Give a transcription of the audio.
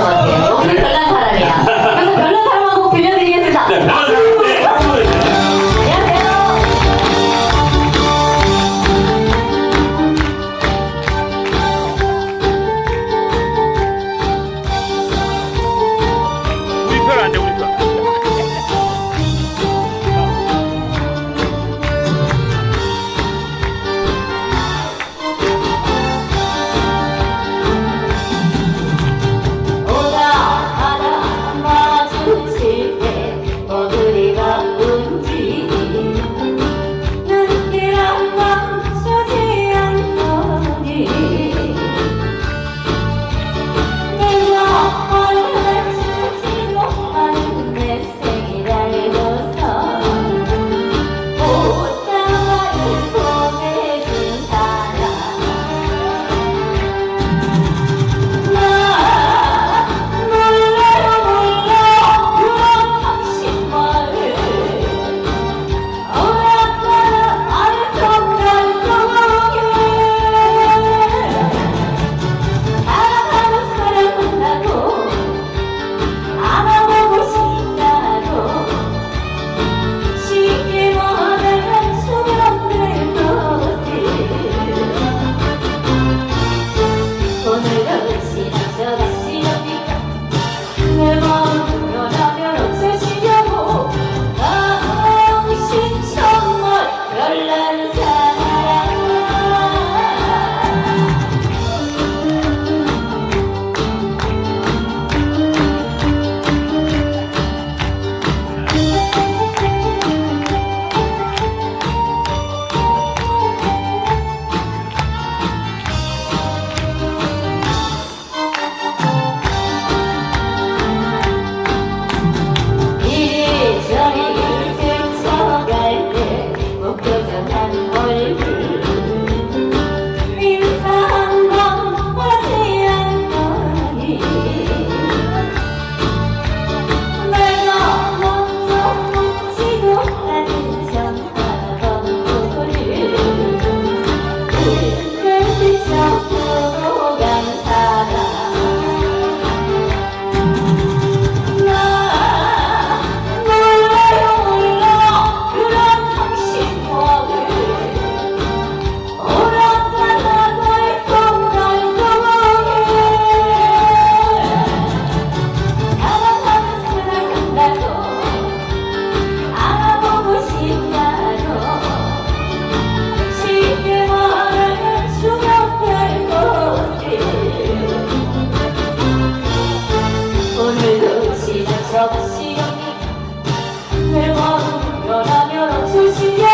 것 같아요. 너무 별난 사람이야. 그래서 별난 사람하고 빌려드리겠습니다. 네, 저 시간이 내 마음 변하면 어쩔 수 있게